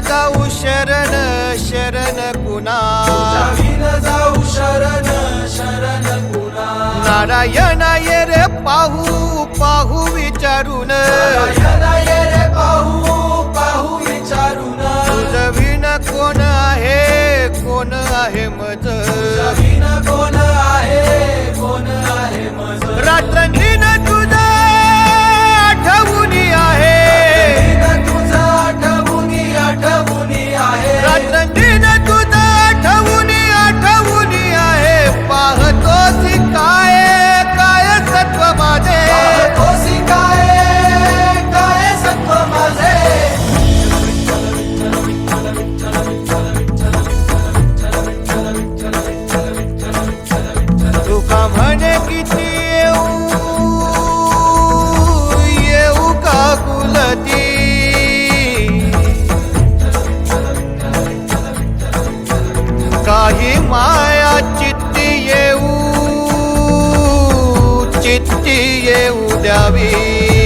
जाऊ शरण शरण कुणा? जाऊ शरण शरण कुणा? नारायण ये रे पाहू पाहू विचारून. तुझी माया चित्ती येऊ चित्ती येऊ द्यावी.